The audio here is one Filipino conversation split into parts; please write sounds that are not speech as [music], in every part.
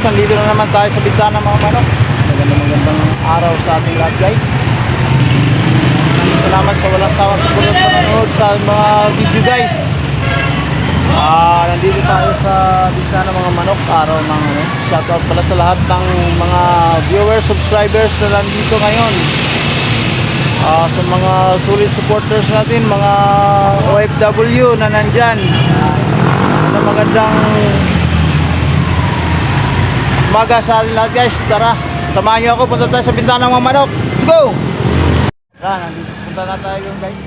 guys, nandito na naman tayo sa bintana mga manok. Magandang magandang araw sa ating lahat guys. Salamat sa walang tawang sumunod panonood sa mga video guys. Ah, nandito tayo sa bintana mga manok, araw ng ano. Shoutout pala sa lahat ng mga viewers, subscribers na nandito ngayon. Ah, sa mga solid supporters natin, mga OFW na nandyan. Ano magandang umaga sa guys. Tara, samahan nyo ako. Punta tayo sa bintana ng mga manok. Let's go! Tara, nandito. Punta na tayo guys.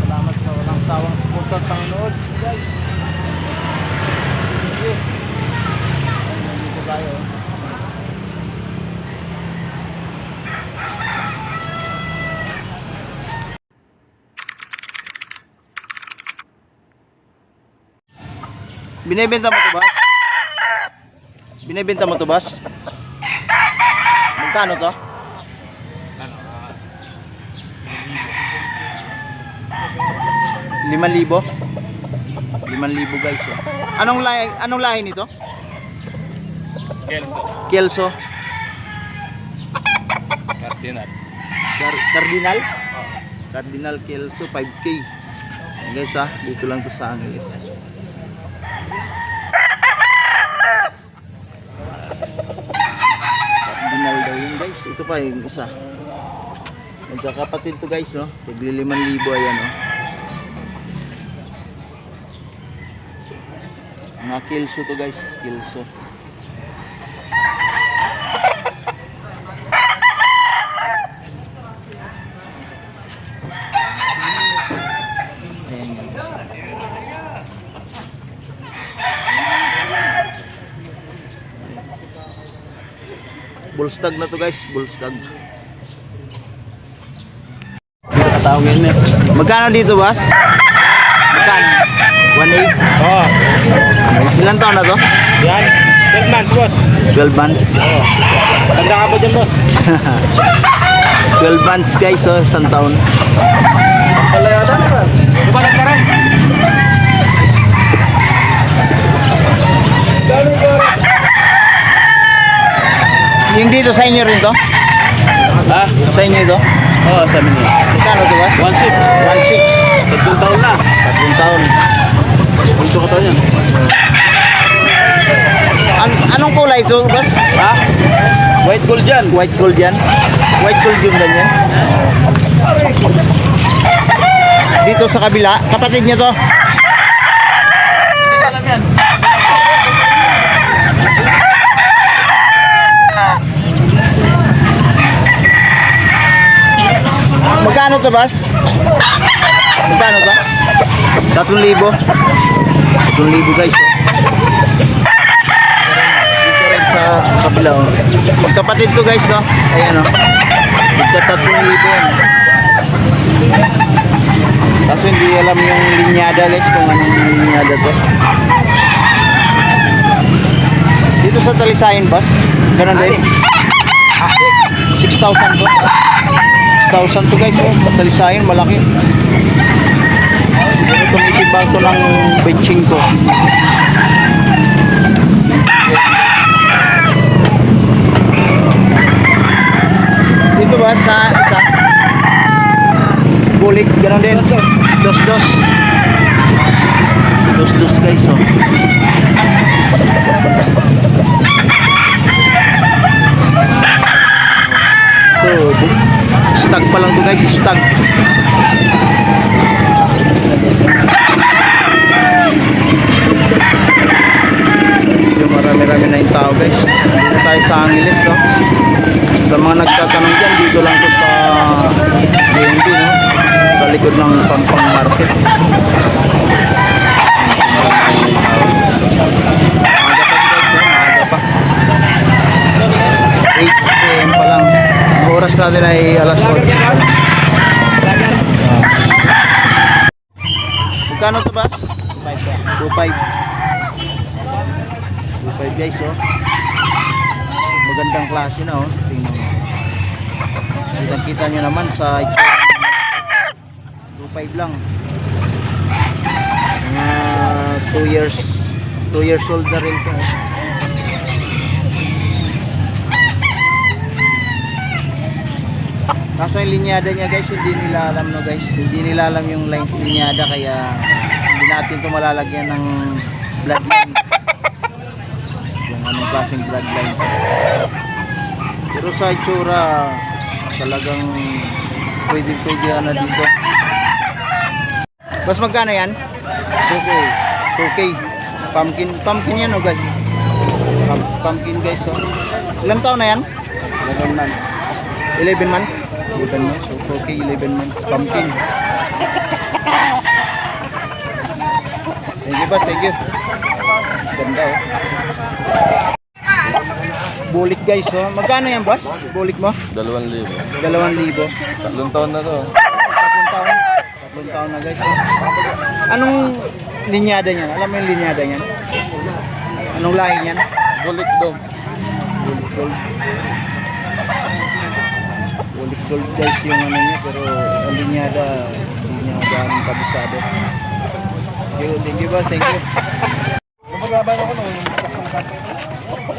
Salamat sa walang sawang suporta at panonood guys. Thank you. Nandito tayo. oh. Binebenta mo to, boss? Binebenta mo to, boss? Magkano to? Liman libo? Liman libo guys. Oh. Anong lahi, anong lahi nito? Kelso. Kelso? Cardinal. Car- Cardinal? Cardinal Kelso 5K. Ayan guys ah, dito lang to sa Angeles. Cardinal daw yun guys. Ito pa yung isa. Magkakapatid to guys no. Tigli 5,000 ayan no. Mga Kelso to guys. Kelso. Ayan guys. Bullstag na to guys, bullstag. Katawag yun eh. Magkano dito boss? Magkano? 1.8? Oo. Ilan taon na to? Yan. 12 months, boss. 12 months. Oo. Tanda ka pa dyan, boss. [laughs] 12 months guys, oh, isang taon. Palayatan na ba? Ka rin. Yung dito sa inyo rin to? Ha? Sa inyo ito? Oo, sabi niya. Magkano to boss? 1.6. 1.6. Tatlong taon na. Tatlong taon. Punto ka taon yan. An- anong kulay ito boss? Ha? White gold yan. White gold yan? White gold yung ganyan? Dito sa kabila, kapatid niya to. Hindi ka alam yan. Magkano to, boss? Magkano to? 3,000. 3,000 guys. oh. Dito rin sa kabila. oh. Magkapatid to guys, no? Ayan, oh. Magka 3,000 yan. Kaso hindi alam yung linyada guys kung anong linyada to. Dito sa Talisayan, boss? Ganun din? Ah, 6,000 to. 6,000 to guys, oh. Talisayan, malaki. Tumitibang to ng benching ko. Dito ba sa isa? Bulik, gano'n din. Dos dos. Dos dos guys, oh. Ito, bu- stag pa lang to guys, stag. Medyo marami-rami na yung tao guys. Dito tayo sa Angeles, no? Sa mga nagtatanong dyan, dito lang to sa DNB, no? Sa likod ng Pampang Market. Pa guys, no? Maaga pa. 8 p.m. pa lang. Ang oras natin ay alas 8. Magkano to boss? 2.5. 2.5 guys oh. Magandang klase na oh. Tingnan mo. Kita nyo naman sa 2.5 lang. Mga 2 years 2 years old na rin siya. Kaso yung linyada niya guys, hindi nila alam no guys. Hindi nila alam yung line linyada kaya hindi natin ito malalagyan ng bloodline. Yung anong klaseng bloodline. Pero sa itsura, talagang pwede pwede na dito. Mas magkano yan? 2K. 2K. Pumpkin, pumpkin yan o guys. Pum- Pumpkin guys oh. Ilang taon na yan? 11 months. 11 months? 11 months. So 2K, 11 months. Pumpkin. Thank you ba? Thank you. Ganda oh. Bulik guys oh. Magkano yan boss? Bulik mo? Dalawang libo. 2,000. Tatlong taon na to. Tatlong taon. Na guys. Anong linyada niyan? Alam mo yung linyada niyan? Anong lahi niyan? Bulik dog. Bulik gold. Bulik gold guys yung ano niya pero ang linyada hindi niya gaano kabisado. Thank you, thank you boss, thank you. Napagaban ako nung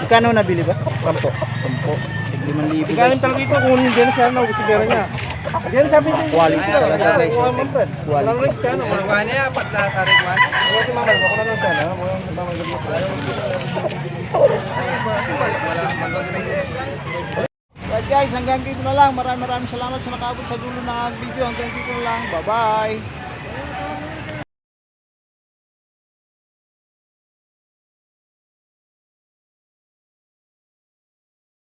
Magkano nabili ba? Sampo. Sampo. 5,000 Galing talaga ito kung hindi na siya na sigara niya. Diyan sabi niya. Quality talaga guys. Walang rate ka. Wala niya, pat na tarik man. Wala si mama, na lang sana. Mo yung mama gabi ko. Right guys, hanggang dito na lang. Maraming maraming salamat sa nakaabot sa dulo ng video. Hanggang dito na lang. Bye-bye.